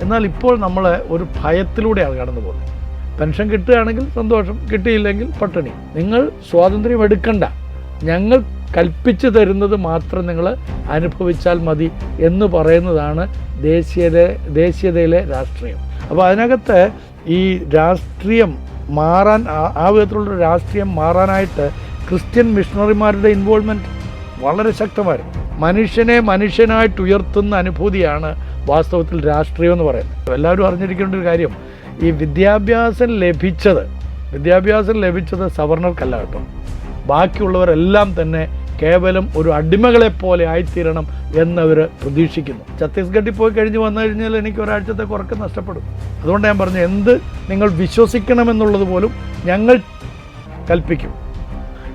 എന്നാൽ ഇപ്പോൾ നമ്മൾ ഒരു ഭയത്തിലൂടെയാണ് കടന്നു പോകുന്നത്. പെൻഷൻ കിട്ടുകയാണെങ്കിൽ സന്തോഷം കിട്ടിയില്ലെങ്കിൽ പട്ടിണി. നിങ്ങൾ സ്വാതന്ത്ര്യം എടുക്കണ്ട. ഞങ്ങൾ കൽപ്പിച്ചു തരുന്നത് മാത്രം നിങ്ങൾ അനുഭവിച്ചാൽ മതി എന്ന് പറയുന്നതാണ് ദേശീയത ദേശീയതയിലെ രാഷ്ട്രീയം. അപ്പോൾ അതിനകത്ത് ഈ രാഷ്ട്രീയം മാറാൻ ആ- വിധത്തിലുള്ള രാഷ്ട്രീയം മാറാനായിട്ട് ക്രിസ്ത്യൻ മിഷണറിമാരുടെ ഇൻവോൾവ്മെന്റ് വളരെ ശക്തമായിരുന്നു. മനുഷ്യനെ മനുഷ്യനായിട്ട് ഉയർത്തുന്ന അനുഭൂതിയാണ് വാസ്തവത്തിൽ രാഷ്ട്രീയം എന്ന് പറയുന്നത്. എല്ലാവരും അറിഞ്ഞിരിക്കേണ്ട ഒരു കാര്യം ഈ വിദ്യാഭ്യാസം ലഭിച്ചത് വിദ്യാഭ്യാസം ലഭിച്ചത് സവർണർക്കല്ല കേട്ടോ. ബാക്കിയുള്ളവരെല്ലാം തന്നെ കേവലം ഒരു അടിമകളെ പോലെ ആയിത്തീരണം എന്നവർ പ്രതീക്ഷിക്കുന്നു. ഛത്തീസ്ഗഡിൽ പോയി കഴിഞ്ഞ് വന്നു കഴിഞ്ഞാൽ എനിക്ക് ഒരാഴ്ചത്തെ കുറക്ക് നഷ്ടപ്പെടും. അതുകൊണ്ട് ഞാൻ പറഞ്ഞു എന്ത് നിങ്ങൾ വിശ്വസിക്കണമെന്നുള്ളത് പോലും ഞങ്ങൾ കൽപ്പിക്കും.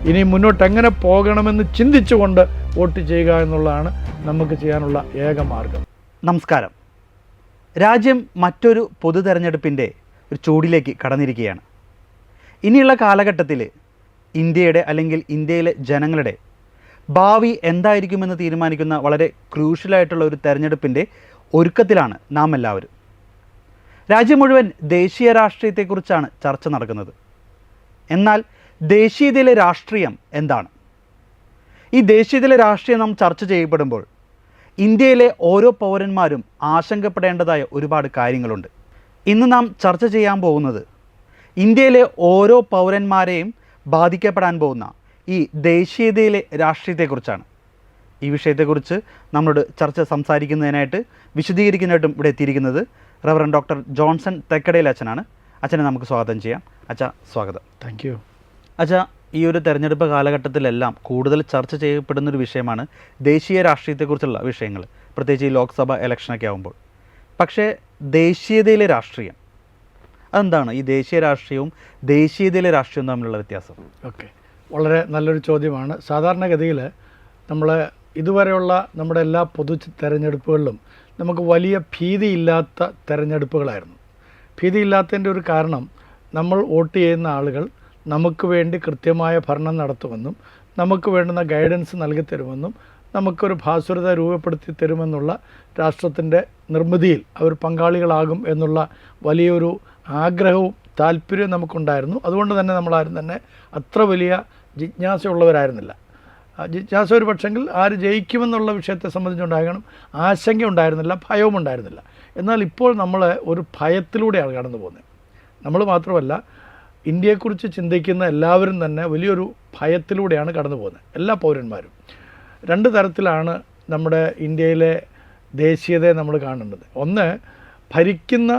ഇനി മുന്നോട്ട് എങ്ങനെ പോകണമെന്ന് ചിന്തിച്ചുകൊണ്ട് വോട്ട് ചെയ്യുക എന്നുള്ളതാണ് നമുക്ക് ചെയ്യാനുള്ള ഏക മാർഗം. നമസ്കാരം. രാജ്യം മറ്റൊരു പൊതു തെരഞ്ഞെടുപ്പിന്റെ ഒരു ചൂടിലേക്ക് കടന്നിരിക്കുകയാണ്. ഇനിയുള്ള കാലഘട്ടത്തിൽ ഇന്ത്യയുടെ അല്ലെങ്കിൽ ഇന്ത്യയിലെ ജനങ്ങളുടെ ഭാവി എന്തായിരിക്കുമെന്ന് തീരുമാനിക്കുന്ന വളരെ ക്രൂഷ്യലായിട്ടുള്ള ഒരു തെരഞ്ഞെടുപ്പിന്റെ ഒരുക്കത്തിലാണ് നാം എല്ലാവരും രാജ്യം മുഴുവൻ ദേശീയ രാഷ്ട്രീയത്തെക്കുറിച്ചാണ് ചർച്ച നടക്കുന്നത്. എന്നാൽ ദേശീയതയിലെ രാഷ്ട്രീയം എന്താണ്? ഈ ദേശീയതയിലെ രാഷ്ട്രീയം നാം ചർച്ച ചെയ്യപ്പെടുമ്പോൾ ഇന്ത്യയിലെ ഓരോ പൗരന്മാരും ആശങ്കപ്പെടേണ്ടതായ ഒരുപാട് കാര്യങ്ങളുണ്ട്. ഇന്ന് നാം ചർച്ച ചെയ്യാൻ പോകുന്നത് ഇന്ത്യയിലെ ഓരോ പൗരന്മാരെയും ബാധിക്കപ്പെടാൻ പോകുന്ന ഈ ദേശീയതയിലെ രാഷ്ട്രീയത്തെക്കുറിച്ചാണ്. ഈ വിഷയത്തെക്കുറിച്ച് നമ്മളോട് ചർച്ച സംസാരിക്കുന്നതിനായിട്ട് വിശദീകരിക്കുന്നതായിട്ടും ഇവിടെ എത്തിയിരിക്കുന്നത് റവറൻ ഡോക്ടർ ജോൺസൺ തെക്കടയിൽ അച്ഛനാണ്. അച്ഛനെ നമുക്ക് സ്വാഗതം ചെയ്യാം. അച്ഛ സ്വാഗതം. താങ്ക് യു അച്ഛാ ഈ ഒരു തെരഞ്ഞെടുപ്പ് കാലഘട്ടത്തിലെല്ലാം കൂടുതൽ ചർച്ച ചെയ്യപ്പെടുന്ന ഒരു വിഷയമാണ് ദേശീയ രാഷ്ട്രീയത്തെക്കുറിച്ചുള്ള വിഷയങ്ങൾ പ്രത്യേകിച്ച് ഈ ലോക്സഭ ഇലക്ഷനൊക്കെ ആകുമ്പോൾ പക്ഷേ ദേശീയതയിലെ രാഷ്ട്രീയം അതെന്താണ്? ഈ ദേശീയ രാഷ്ട്രീയവും ദേശീയതയിലെ രാഷ്ട്രീയവും തമ്മിലുള്ള വ്യത്യാസം. ഓക്കെ. വളരെ നല്ലൊരു ചോദ്യമാണ്. സാധാരണഗതിയിൽ നമ്മൾ ഇതുവരെയുള്ള നമ്മുടെ എല്ലാ പൊതു തെരഞ്ഞെടുപ്പുകളിലും നമുക്ക് വലിയ ഭീതിയില്ലാത്ത തെരഞ്ഞെടുപ്പുകളായിരുന്നു. ഭീതിയില്ലാത്തതിന്റെ ഒരു കാരണം നമ്മൾ വോട്ട് ചെയ്യുന്ന ആളുകൾ നമുക്ക് വേണ്ടി കൃത്യമായ ഭരണം നടത്തുമെന്നും നമുക്ക് വേണ്ടുന്ന ഗൈഡൻസ് നൽകി തരുമെന്നും നമുക്കൊരു ഭാസ്വരത രൂപപ്പെടുത്തി തരുമെന്നുള്ള രാഷ്ട്രത്തിന്റെ നിർമ്മിതിയിൽ അവർ പങ്കാളികളാകും എന്നുള്ള വലിയൊരു ആഗ്രഹവും താല്പര്യവും നമുക്കുണ്ടായിരുന്നു. അതുകൊണ്ട് തന്നെ നമ്മളാരും തന്നെ അത്ര വലിയ ജിജ്ഞാസയുള്ളവരായിരുന്നില്ല. ജിജ്ഞാസ ഒരു പക്ഷെങ്കിൽ ആര് ജയിക്കുമെന്നുള്ള വിഷയത്തെ സംബന്ധിച്ചുണ്ടാകണം ആശങ്ക ഉണ്ടായിരുന്നില്ല ഭയവും ഉണ്ടായിരുന്നില്ല എന്നാൽ ഇപ്പോൾ നമ്മൾ ഒരു ഭയത്തിലൂടെയാണ് കടന്നു പോകുന്നത് നമ്മൾ മാത്രമല്ല ഇന്ത്യയെക്കുറിച്ച് ചിന്തിക്കുന്ന എല്ലാവരും തന്നെ വലിയൊരു ഭയത്തിലൂടെയാണ് കടന്നു പോകുന്നത്. എല്ലാ പൗരന്മാരും. രണ്ട് തരത്തിലാണ് നമ്മുടെ ഇന്ത്യയിലെ ദേശീയതയെ നമ്മൾ കാണേണ്ടത് ഒന്ന് ഭരിക്കുന്ന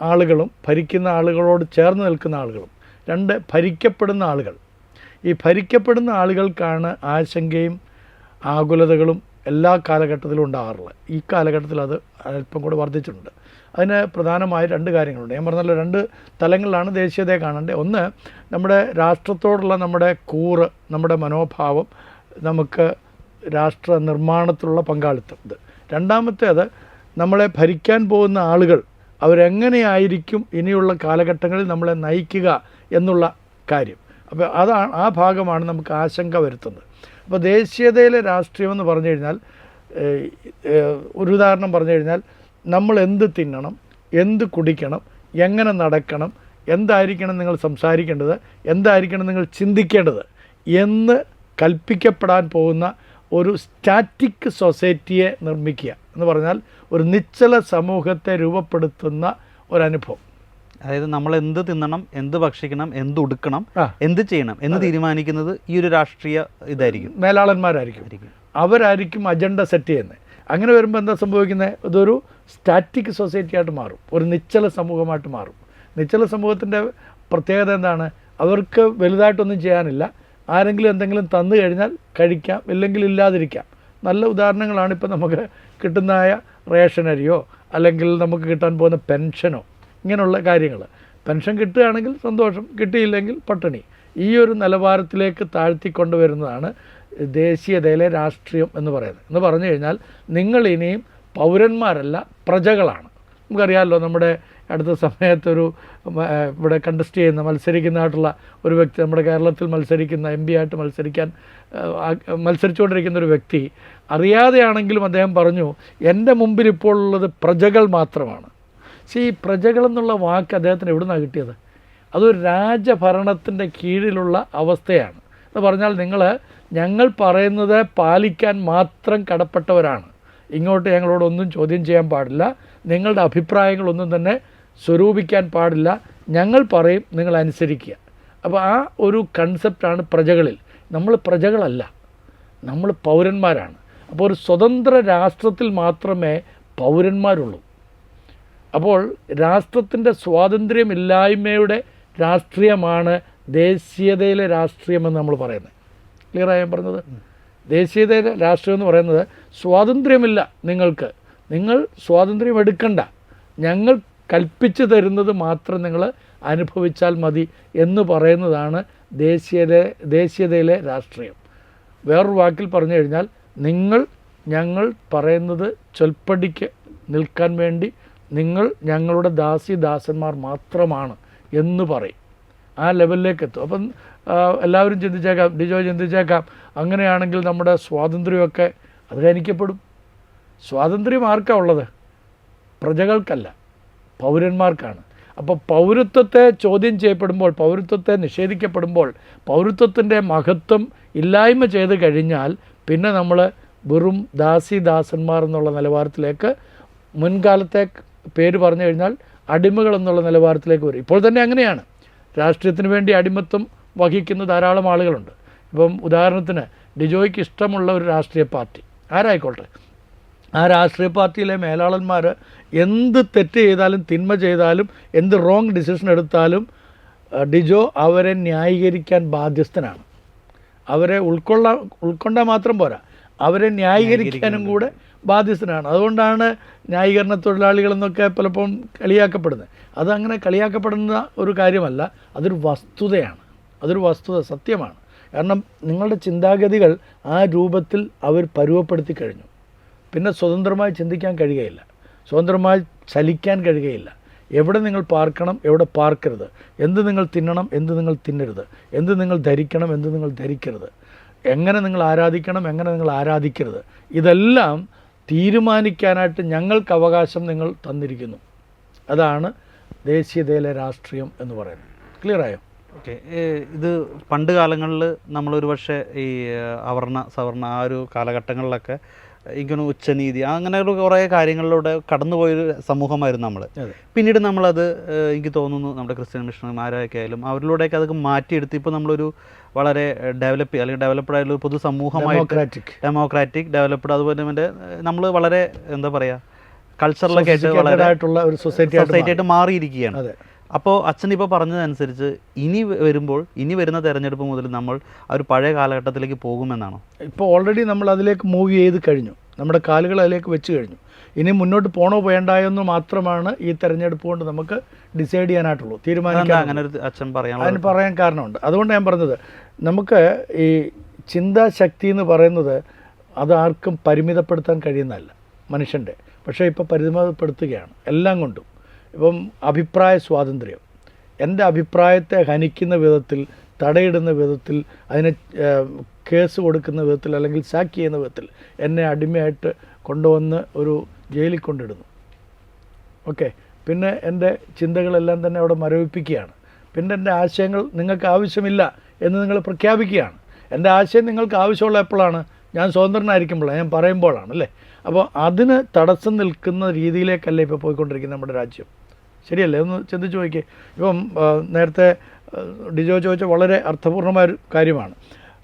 ആളുകളും ഭരിക്കുന്ന ആളുകളോട് ചേർന്ന് നിൽക്കുന്ന ആളുകളും. രണ്ട് ഭരിക്കപ്പെടുന്ന ആളുകൾ. ഈ ഭരിക്കപ്പെടുന്ന ആളുകൾക്കാണ് ആശങ്കയും ആകുലതകളും എല്ലാ കാലഘട്ടത്തിലും ഉണ്ടാകാറുള്ളത്. ഈ കാലഘട്ടത്തിൽ അത് അല്പം കൂടെ വർദ്ധിച്ചിട്ടുണ്ട്. അതിന് പ്രധാനമായ രണ്ട് കാര്യങ്ങളുണ്ട്. ഞാൻ പറഞ്ഞല്ലോ രണ്ട് തലങ്ങളിലാണ് ദേശീയതയെ കാണേണ്ടത്. ഒന്ന് നമ്മുടെ രാഷ്ട്രത്തോടുള്ള നമ്മുടെ കൂറ് നമ്മുടെ മനോഭാവം നമുക്ക് രാഷ്ട്ര നിർമ്മാണത്തിലുള്ള പങ്കാളിത്തം ഇത് രണ്ടാമത്തേത് നമ്മളെ ഭരിക്കാൻ പോകുന്ന ആളുകൾ അവരെങ്ങനെയായിരിക്കും ഇനിയുള്ള കാലഘട്ടങ്ങളിൽ നമ്മളെ നയിക്കുക എന്നുള്ള കാര്യം. അപ്പോൾ അതാണ് ആ ഭാഗമാണ് നമുക്ക് ആശങ്ക വരുത്തുന്നത്. അപ്പോൾ ദേശീയതയിലെ രാഷ്ട്രീയമെന്ന് പറഞ്ഞു കഴിഞ്ഞാൽ ഒരു ഉദാഹരണം പറഞ്ഞു കഴിഞ്ഞാൽ നമ്മൾ എന്ത് തിന്നണം എന്ത് കുടിക്കണം എങ്ങനെ നടക്കണം എന്തായിരിക്കണം നിങ്ങൾ സംസാരിക്കേണ്ടത് എന്തായിരിക്കണം നിങ്ങൾ ചിന്തിക്കേണ്ടത് എന്ന് കൽപ്പിക്കപ്പെടാൻ പോകുന്ന ഒരു സ്റ്റാറ്റിക് സൊസൈറ്റിയെ നിർമ്മിക്കുക എന്ന് പറഞ്ഞാൽ ഒരു നിശ്ചല സമൂഹത്തെ രൂപപ്പെടുത്തുന്ന ഒരനുഭവം. അതായത് നമ്മൾ എന്ത് തിന്നണം എന്ത് ഭക്ഷിക്കണം എന്ത് ഉടുക്കണം എന്ത് ചെയ്യണം എന്ന് തീരുമാനിക്കുന്നത് ഈ ഒരു രാഷ്ട്രീയ ഇതായിരിക്കും. മേലാളന്മാരായിരിക്കും. അവരായിരിക്കും അജണ്ട സെറ്റ് ചെയ്യുന്നത്. അങ്ങനെ വരുമ്പോൾ എന്താ സംഭവിക്കുന്നത് ഇതൊരു സ്റ്റാറ്റിക് സൊസൈറ്റി ആയിട്ട് മാറും. ഒരു നിശ്ചല സമൂഹമായിട്ട് മാറും. നിശ്ചല സമൂഹത്തിന്റെ പ്രത്യേകത എന്താണ്? അവർക്ക് വലുതായിട്ടൊന്നും ചെയ്യാനില്ല. ആരെങ്കിലും എന്തെങ്കിലും തന്നു കഴിഞ്ഞാൽ കഴിക്കാം ഇല്ലെങ്കിൽ ഇല്ലാതിരിക്കാം. നല്ല ഉദാഹരണങ്ങളാണ് ഇപ്പോൾ നമുക്ക് കിട്ടുന്നതായ റേഷനരിയോ അല്ലെങ്കിൽ നമുക്ക് കിട്ടാൻ പോകുന്ന പെൻഷനോ ഇങ്ങനെയുള്ള കാര്യങ്ങൾ പെൻഷൻ കിട്ടുകയാണെങ്കിൽ സന്തോഷം കിട്ടിയില്ലെങ്കിൽ പട്ടിണി. ഈ ഒരു നിലവാരത്തിലേക്ക് താഴ്ത്തിക്കൊണ്ടുവരുന്നതാണ് ദേശീയതയിലെ രാഷ്ട്രീയം എന്ന് പറയുന്നത്. എന്ന് പറഞ്ഞു കഴിഞ്ഞാൽ നിങ്ങൾ ഇനിയും പൗരന്മാരല്ല പ്രജകളാണ്. നമുക്കറിയാമല്ലോ നമ്മുടെ അടുത്ത സമയത്തൊരു ഇവിടെ കണ്ടസ്റ്റ് ചെയ്യുന്ന മത്സരിക്കുന്നതായിട്ടുള്ള ഒരു വ്യക്തി നമ്മുടെ കേരളത്തിൽ മത്സരിക്കുന്ന എം പി ആയിട്ട് മത്സരിക്കാൻ മത്സരിച്ചുകൊണ്ടിരിക്കുന്ന ഒരു വ്യക്തി അറിയാതെയാണെങ്കിലും അദ്ദേഹം പറഞ്ഞു എന്റെ മുമ്പിൽ ഇപ്പോൾ ഉള്ളത് പ്രജകൾ മാത്രമാണ്. പക്ഷേ ഈ പ്രജകളെന്നുള്ള വാക്ക് അദ്ദേഹത്തിന് എവിടെ നിന്നാണ് കിട്ടിയത്? അതൊരു രാജഭരണത്തിന്റെ കീഴിലുള്ള അവസ്ഥയാണ്. എന്ന് പറഞ്ഞാൽ നിങ്ങൾ ഞങ്ങൾ പറയുന്നത് പാലിക്കാൻ മാത്രം കടപ്പെട്ടവരാണ്. ഇങ്ങോട്ട് ഞങ്ങളോടൊന്നും ചോദ്യം ചെയ്യാൻ പാടില്ല. നിങ്ങളുടെ അഭിപ്രായങ്ങളൊന്നും തന്നെ സ്വരൂപിക്കാൻ പാടില്ല. ഞങ്ങൾ പറയും നിങ്ങൾ അനുസരിക്കുക. അപ്പോൾ ആ ഒരു കൺസെപ്റ്റാണ് പ്രജകളിൽ. നമ്മൾ പ്രജകളല്ല. നമ്മൾ പൗരന്മാരാണ്. അപ്പോൾ ഒരു സ്വതന്ത്ര രാഷ്ട്രത്തിൽ മാത്രമേ പൗരന്മാരുള്ളൂ. അപ്പോൾ രാഷ്ട്രത്തിന്റെ സ്വാതന്ത്ര്യമില്ലായ്മയുടെ രാഷ്ട്രീയമാണ് ദേശീയതയിലെ രാഷ്ട്രീയമെന്ന് നമ്മൾ പറയുന്നത്. ക്ലിയറായി ഞാൻ പറഞ്ഞത്. ദേശീയതയിലെ രാഷ്ട്രീയം എന്ന് പറയുന്നത് സ്വാതന്ത്ര്യമില്ല നിങ്ങൾക്ക്. നിങ്ങൾ സ്വാതന്ത്ര്യം എടുക്കണ്ട. ഞങ്ങൾ കൽപ്പിച്ചു തരുന്നത് മാത്രം നിങ്ങൾ അനുഭവിച്ചാൽ മതി എന്ന് പറയുന്നതാണ് ദേശീയത ദേശീയതയിലെ രാഷ്ട്രീയം. വേറൊരു വാക്കിൽ പറഞ്ഞു കഴിഞ്ഞാൽ നിങ്ങൾ ഞങ്ങൾ പറയുന്നത് ചൊൽപ്പടിക്ക് നിൽക്കാൻ വേണ്ടി നിങ്ങൾ ഞങ്ങളുടെ ദാസി ദാസന്മാർ മാത്രമാണ് എന്ന് പറയും. ആ ലെവലിലേക്ക് എത്തും. അപ്പം എല്ലാവരും ചിന്തിച്ചേക്കാം. ഡിജോ ചിന്തിച്ചേക്കാം. അങ്ങനെയാണെങ്കിൽ നമ്മുടെ സ്വാതന്ത്ര്യമൊക്കെ അത് ഹനിക്കപ്പെടും സ്വാതന്ത്ര്യം ആർക്കാണ് ഉള്ളത്? പ്രജകൾക്കല്ല. പൗരന്മാർക്കാണ്. അപ്പോൾ പൗരത്വത്തെ ചോദ്യം ചെയ്യപ്പെടുമ്പോൾ പൗരത്വത്തെ നിഷേധിക്കപ്പെടുമ്പോൾ പൗരത്വത്തിന്റെ മഹത്വം ഇല്ലായ്മ ചെയ്ത് കഴിഞ്ഞാൽ പിന്നെ നമ്മൾ വെറും ദാസി ദാസന്മാർ എന്നുള്ള നിലവാരത്തിലേക്ക് മുൻകാലത്തെ പേര് പറഞ്ഞു കഴിഞ്ഞാൽ അടിമകൾ എന്നുള്ള നിലവാരത്തിലേക്ക് വരും. ഇപ്പോൾ തന്നെ അങ്ങനെയാണ്. രാഷ്ട്രീയത്തിന് വേണ്ടി അടിമത്വം വഹിക്കുന്ന ധാരാളം ആളുകളുണ്ട്. ഇപ്പം ഉദാഹരണത്തിന് ഡിജോയ്ക്ക് ഇഷ്ടമുള്ള ഒരു രാഷ്ട്രീയ പാർട്ടി. ആരായിക്കോട്ടെ? ആ രാഷ്ട്രീയ പാർട്ടിയിലെ മേലാളന്മാർ എന്ത് തെറ്റ് ചെയ്താലും തിന്മ ചെയ്താലും എന്ത് റോങ് ഡിസിഷൻ എടുത്താലും ഡിജോ അവരെ ന്യായീകരിക്കാൻ ബാധ്യസ്ഥനാണ്. അവരെ ഉൾക്കൊള്ള ഉൾക്കൊണ്ടാൽ മാത്രം പോരാ. അവരെ ന്യായീകരിക്കാനും കൂടെ ബാധ്യസ്ഥനാണ്. അതുകൊണ്ടാണ് ന്യായീകരണ തൊഴിലാളികളെന്നൊക്കെ പലപ്പോഴും കളിയാക്കപ്പെടുന്നത്. അതങ്ങനെ കളിയാക്കപ്പെടുന്ന ഒരു കാര്യമല്ല അതൊരു വസ്തുതയാണ്. അതൊരു വസ്തുത സത്യമാണ്. കാരണം നിങ്ങളുടെ ചിന്താഗതികൾ ആ രൂപത്തിൽ അവർ പരുവപ്പെടുത്തി കഴിഞ്ഞു. പിന്നെ സ്വതന്ത്രമായി ചിന്തിക്കാൻ കഴിയുകയില്ല. സ്വതന്ത്രമായി ചലിക്കാൻ കഴിയുകയില്ല. എവിടെ നിങ്ങൾ പാർക്കണം എവിടെ പാർക്കരുത്. എന്ത് നിങ്ങൾ തിന്നണം എന്ത് നിങ്ങൾ തിന്നരുത്. എന്ത് നിങ്ങൾ ധരിക്കണം എന്ത് നിങ്ങൾ ധരിക്കരുത്. എങ്ങനെ നിങ്ങൾ ആരാധിക്കണം എങ്ങനെ നിങ്ങൾ ആരാധിക്കരുത്. ഇതെല്ലാം തീരുമാനിക്കാനായിട്ട് ഞങ്ങൾക്ക് അവകാശം നിങ്ങൾ തന്നിരിക്കുന്നു. അതാണ് ദേശീയതയിലെ രാഷ്ട്രീയം എന്ന് പറയുന്നത്. ക്ലിയറായോ ഓക്കെ ഇത് പണ്ട് കാലങ്ങളിൽ നമ്മളൊരു പക്ഷേ ഈ അവർണ സവർണ ആ ഒരു കാലഘട്ടങ്ങളിലൊക്കെ ഇങ്ങനെ ഉച്ചനീതി അങ്ങനെയുള്ള കുറേ കാര്യങ്ങളിലൂടെ കടന്നുപോയൊരു സമൂഹമായിരുന്നു നമ്മൾ പിന്നീട് നമ്മളത് എനിക്ക് തോന്നുന്നു നമ്മുടെ ക്രിസ്ത്യൻ മിഷണറിമാരൊക്കെ ആയാലും അവരിലൂടെയൊക്കെ അതൊക്കെ മാറ്റിയെടുത്ത് ഇപ്പോൾ നമ്മളൊരു വളരെ ഡെവലപ്പ് അല്ലെങ്കിൽ ഡെവലപ്ഡ് ആയിട്ടുള്ള പൊതു സമൂഹമായിട്ട് ഡെമോക്രാറ്റിക് ഡെവലപ്ഡ് അതുപോലെ തന്നെ നമ്മൾ വളരെ എന്താ പറയുക കൾച്ചറിലൊക്കെ ആയിട്ട് വളരെ ആയിട്ടുള്ള ഒരു സൊസൈറ്റി ആയിട്ട് മാറിയിരിക്കുകയാണ്. അപ്പോൾ അച്ഛൻ ഇപ്പോൾ പറഞ്ഞതനുസരിച്ച് ഇനി വരുമ്പോൾ ഇനി വരുന്ന തെരഞ്ഞെടുപ്പ് മുതൽ നമ്മൾ ആ ഒരു പഴയ കാലഘട്ടത്തിലേക്ക് പോകുമെന്നാണോ? ഇപ്പോൾ ഓൾറെഡി നമ്മൾ അതിലേക്ക് മൂവ് ചെയ്ത് കഴിഞ്ഞു. നമ്മുടെ കാലുകൾ അതിലേക്ക് വെച്ച് കഴിഞ്ഞു. ഇനി മുന്നോട്ട് പോണോ വേണ്ടായോ എന്ന് മാത്രമാണ് ഈ തെരഞ്ഞെടുപ്പ് കൊണ്ട് നമുക്ക് ഡിസൈഡ് ചെയ്യാനായിട്ടുള്ളൂ തീരുമാനം തീരുമാനിക്കാൻ അങ്ങനെ ഒരു അച്ഛൻ അതിന് പറയാനുള്ള പറയാൻ കാരണമുണ്ട്. അതുകൊണ്ട് ഞാൻ പറഞ്ഞത് നമുക്ക് ഈ ചിന്താശക്തി എന്ന് പറയുന്നത് അത് ആർക്കും പരിമിതപ്പെടുത്താൻ കഴിയുന്നതല്ല മനുഷ്യന്റെ. പക്ഷേ ഇപ്പോൾ പരിമിതപ്പെടുത്തുകയാണ് എല്ലാം കൊണ്ടും. ഇപ്പം അഭിപ്രായ സ്വാതന്ത്ര്യം. എന്റെ അഭിപ്രായത്തെ ഹനിക്കുന്ന വിധത്തിൽ തടയിടുന്ന വിധത്തിൽ അതിനെ കേസ് കൊടുക്കുന്ന വിധത്തിൽ അല്ലെങ്കിൽ സാക്ക് ചെയ്യുന്ന വിധത്തിൽ എന്നെ അടിമയായിട്ട് കൊണ്ടുവന്ന് ഒരു ജയിലിൽ കൊണ്ടിടുന്നു. ഓക്കെ. പിന്നെ എന്റെ ചിന്തകളെല്ലാം തന്നെ അവിടെ മരവിപ്പിക്കുകയാണ്. പിന്നെ എന്റെ ആശയങ്ങൾ നിങ്ങൾക്ക് ആവശ്യമില്ല എന്ന് നിങ്ങൾ പ്രഖ്യാപിക്കുകയാണ്. എന്റെ ആശയം നിങ്ങൾക്ക് ആവശ്യമുള്ള എപ്പോഴാണ് ഞാൻ സ്വതന്ത്രനായിരിക്കുമ്പോഴാണ് ഞാൻ പറയുമ്പോഴാണ് അല്ലേ? അപ്പോൾ അതിന് തടസ്സം നിൽക്കുന്ന രീതിയിലേക്കല്ലേ ഇപ്പോൾ പോയിക്കൊണ്ടിരിക്കുന്നത് നമ്മുടെ രാജ്യം? ശരിയല്ലേ? ഒന്ന് ചിന്തിച്ച് നോക്കിയേ ഇപ്പം നേരത്തെ ഡിജോ ചോദിച്ച വളരെ അർത്ഥപൂർണമായ ഒരു കാര്യമാണ്.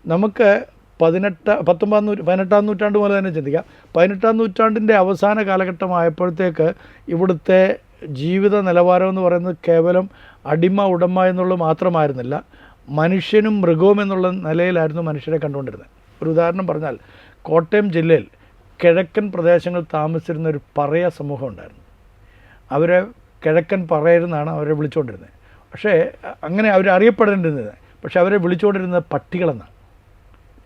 നമുക്ക് പതിനെട്ട് പത്തൊമ്പതാം നൂറ്റ് പതിനെട്ടാം നൂറ്റാണ്ട് മുതൽ തന്നെ ചിന്തിക്കാം. പതിനെട്ടാം നൂറ്റാണ്ടിന്റെ അവസാന കാലഘട്ടമായപ്പോഴത്തേക്ക് ഇവിടുത്തെ ജീവിത നിലവാരം എന്ന് പറയുന്നത് കേവലം അടിമ ഉടമ എന്നുള്ളത് മാത്രമായിരുന്നില്ല. മനുഷ്യനും മൃഗവും എന്നുള്ള നിലയിലായിരുന്നു മനുഷ്യരെ കണ്ടുകൊണ്ടിരുന്നത്. ഒരു ഉദാഹരണം പറഞ്ഞാൽ കോട്ടയം ജില്ലയിൽ കിഴക്കൻ പ്രദേശങ്ങൾ താമസിച്ചിരുന്ന ഒരു പറയ സമൂഹം ഉണ്ടായിരുന്നു. അവരെ കിഴക്കൻ പറയരുന്നാണ് അവരെ വിളിച്ചുകൊണ്ടിരുന്നത് പക്ഷേ അങ്ങനെ അവർ അറിയപ്പെടേണ്ടിരുന്നത്. പക്ഷേ അവരെ വിളിച്ചുകൊണ്ടിരുന്നത് പട്ടികളെന്നാണ്.